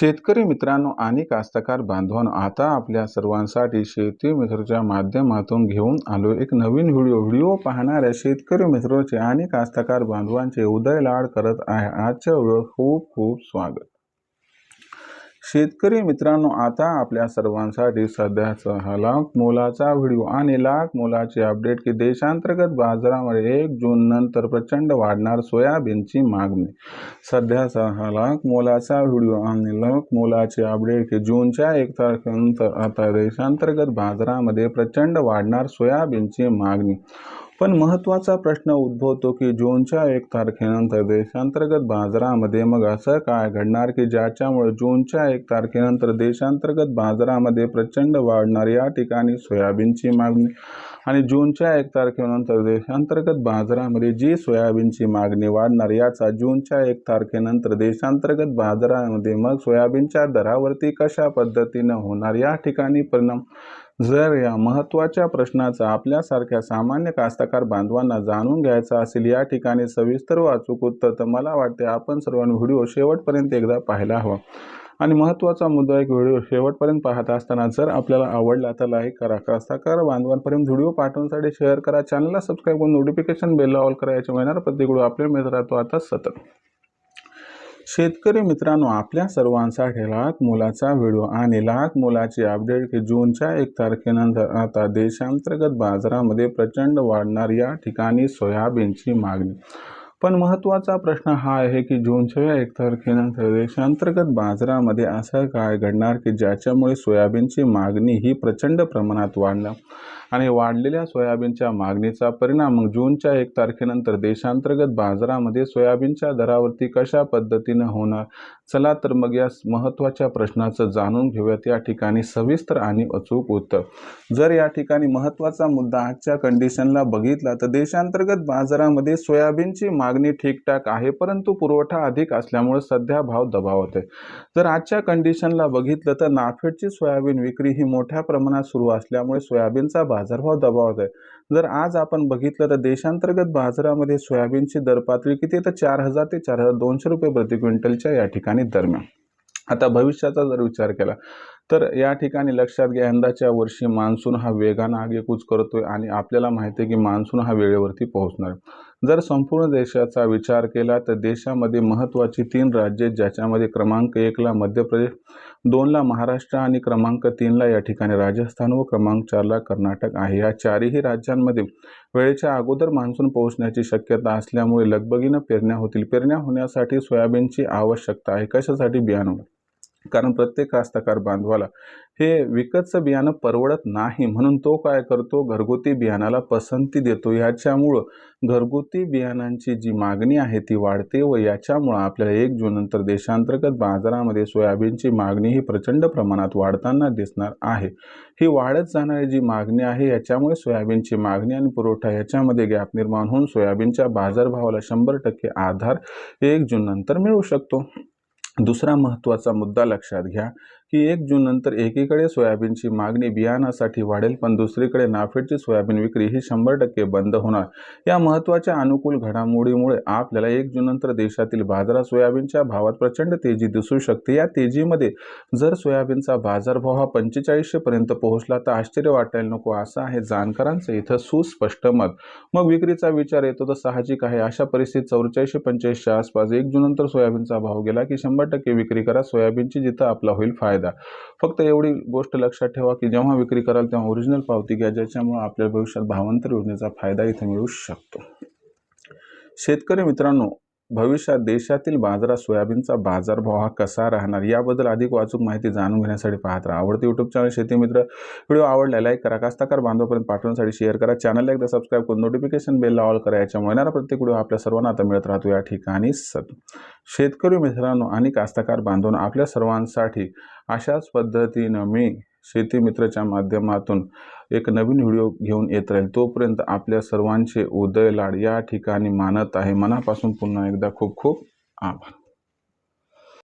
शेतकरी मित्रांनो आणि कास्तकार बांधवांनो आता आपल्या सर्वांसाठी शेती मित्रच्या माध्यमातून घेऊन आलो एक नवीन व्हिडिओ. व्हिडिओ पाहणाऱ्या शेतकरी मित्रांचे आणि कास्तकार बांधवांचे उदय लाड करत आहे. आजच्या व्हिडिओ खूप खूप स्वागत. शेतकरी मित्रांनो आता आपल्या सर्वांसाठी सध्याचा हा लाख मोलाचा व्हिडिओ आणि लाख मोलाचे अपडेट की देशांतर्गत बाजारामध्ये एक जून नंतर प्रचंड वाढणार सोयाबीनची मागणी. सध्याचा हा लाख मोलाचा व्हिडिओ आणि लाख मोलाचे अपडेट की जूनच्या एक तारखेनंतर आता देशांतर्गत बाजारामध्ये प्रचंड वाढणार सोयाबीनची मागणी. पण महत्त्वाचा प्रश्न उद्भवतो की जूनच्या एक तारखेनंतर देशांतर्गत बाजारामध्ये मग असं काय घडणार की ज्याच्यामुळे जूनच्या एक तारखेनंतर देशांतर्गत बाजारामध्ये प्रचंड वाढणार या ठिकाणी सोयाबीनची मागणी? आणि जूनच्या एक तारखेनंतर देशांतर्गत बाजारामध्ये जी सोयाबीनची मागणी वाढणार याचा जूनच्या एक तारखेनंतर देशांतर्गत बाजारामध्ये मग सोयाबीनच्या दरावरती कशा पद्धतीनं होणार या ठिकाणी परिणाम? जर या महत्त्वाच्या प्रश्नाचा आपल्यासारख्या सामान्य कास्तकार बांधवांना जाणून घ्यायचा असेल या ठिकाणी सविस्तर वाचूक उत्तर तर मला वाटते आपण सर्वांनी व्हिडिओ शेवटपर्यंत एकदा पाहायला हवा. आणि महत्त्वाचा मुद्दा एक व्हिडिओ शेवटपर्यंत पाहत असताना जर आपल्याला आवडला तर लाईक करा कास्तकार बांधवांपर्यंत व्हिडिओ पाठवण्यासाठी शेअर करा. चॅनलला सबस्क्राईब करून नोटिफिकेशन बेलला ऑल करा याच्या महिन्याला प्रत्येक व्हिडिओ आपल्या मिळत राहतो आता सतत. शेतकरी मित्रांनो आपल्या सर्वांसाठी लाख मोलाचा व्हिडिओ आणि लाख मुलाची अपडेट की जूनच्या एक तारखेनंतर आता देशांतर्गत बाजारामध्ये प्रचंड वाढणार या ठिकाणी सोयाबीनची मागणी. पण महत्त्वाचा प्रश्न हा आहे की जूनच्या एक तारखेनंतर देशांतर्गत बाजारामध्ये असं काय घडणार की ज्याच्यामुळे सोयाबीनची मागणी ही प्रचंड प्रमाणात वाढणार आणि वाढलेल्या सोयाबीनच्या मागणीचा परिणाम मग जूनच्या एक तारखेनंतर देशांतर्गत बाजारामध्ये सोयाबीनच्या दरावरती कशा पद्धतीनं होणार? चला तर मग या महत्त्वाच्या प्रश्नाचं जाणून घेऊयात. या ठिकाणी सविस्तर आणि अचूक उत्तर. जर या ठिकाणी महत्त्वाचा मुद्दा आजच्या कंडिशनला बघितला तर देशांतर्गत बाजारामध्ये सोयाबीनची मागणी ठीकठाक आहे परंतु पुरवठा अधिक असल्यामुळे सध्या भाव दबावत आहे. जर आजच्या कंडिशनला बघितलं तर नाफेडची सोयाबीन विक्री ही मोठ्या प्रमाणात सुरू असल्यामुळे सोयाबीनचा बाजारभाव दबावत आहे. जर आज आपण बघितलं तर देशांतर्गत बाजारामध्ये सोयाबीनची दर पातळी किती तर चार हजार ते चार हजार दोनशे रुपये प्रति क्विंटलच्या या ठिकाणी दरम्यान. आता भविष्याचा जर विचार केला तर या ठिकाणी लक्षात घ्या यंदाच्या वर्षी मान्सून हा वेगानं आगेकूच करतोय आणि आपल्याला माहिती आहे की मान्सून हा वेळेवरती पोहोचणार. जर संपूर्ण देशाचा विचार केला तर देशामध्ये महत्त्वाची तीन राज्ये ज्याच्यामध्ये क्रमांक एकला मध्य प्रदेश दोनला महाराष्ट्र आणि क्रमांक तीनला या ठिकाणी राजस्थान व क्रमांक चारला कर्नाटक आहे. या चारही राज्यांमध्ये वेळेच्या अगोदर मान्सून पोहोचण्याची शक्यता असल्यामुळे लगबगीनं पेरण्या होतील. पेरण्या होण्यासाठी सोयाबीनची आवश्यकता आहे. कशासाठी बियाणं? कारण प्रत्येक कास्तकार बांधवाला हे विकतचं बियाणं परवडत नाही. म्हणून तो काय करतो? घरगुती बियाणाला पसंती देतो. याच्यामुळं घरगुती बियाणांची जी मागणी आहे ती वाढते व याच्यामुळं आपल्याला एक जूननंतर देशांतर्गत बाजारामध्ये सोयाबीनची मागणी ही प्रचंड प्रमाणात वाढताना दिसणार आहे. ही वाढत जाणारी जी मागणी आहे याच्यामुळे सोयाबीनची मागणी आणि पुरवठा याच्यामध्ये गॅप निर्माण होऊन सोयाबीनच्या बाजारभावाला शंभर टक्के आधार एक जूननंतर मिळू शकतो. दुसरा महत्त्वाचा मुद्दा लक्षात घ्या. की एक जून नंतर एकीकडे सोयाबीनची मागणी बियाणासाठी वाढेल पण दुसरीकडे नाफेडची सोयाबीन विक्री ही शंभर टक्के बंद होणार. या महत्त्वाच्या अनुकूल घडामोडीमुळे आपल्याला एक जून नंतर देशातील बाजारात सोयाबीनच्या भावात प्रचंड तेजी दिसू शकते. या तेजीमध्ये जर सोयाबीनचा बाजारभाव हा पंचेचाळीसशेपर्यंत पोहोचला तर आश्चर्य वाटायला नको असं आहे जाणकारांचं इथं सुस्पष्ट मत. मग विक्रीचा विचार येतो तर साहजिक आहे. अशा परिस्थितीत चौवेचाळीसशे पंचेचाळीसच्या आसपास एक जून नंतर सोयाबीनचा भाव गेला की शंभर टक्के विक्री करा. सोयाबीनची जिथं आपला होईल फायदा. फक्त एवढी गोष्ट लक्षात ठेवा की जेव्हा विक्री कराल तेव्हा ओरिजिनल पावती घ्या ज्याच्यामुळे आपल्या भविष्यात भावांतर योजनेचा फायदा इथे मिळू शकतो. शेतकरी मित्रांनो भविष्यात देशातील बाजारात सोयाबीनचा बाजारभाव हा कसा राहणार याबद्दल अधिक वाचूक माहिती जाणून घेण्यासाठी पाहत राहा. आवडते यूट्यूब चॅनल शेती मित्र व्हिडिओ आवडला लाईक करा. कास्ताकार बांधवापर्यंत पाठवण्यासाठी शेअर करा. चॅनलला एकदा सबस्क्राईब करून नोटिफिकेशन बेलला ऑल करा. याच्यामुळे येणारा प्रत्येक व्हिडिओ आपल्या सर्वांना आता मिळत राहतो. या ठिकाणी सत शेतकरी मित्रांनो आणि कास्तकार बांधून आपल्या सर्वांसाठी अशाच पद्धतीनं मी शेती मित्रच्या माध्यमातून एक नवीन व्हिडिओ घेऊन येत राहील. तोपर्यंत आपल्या सर्वांचे उदय लाड या ठिकाणी मानत आहे. मनापासून पुन्हा एकदा खूप खूप आभार.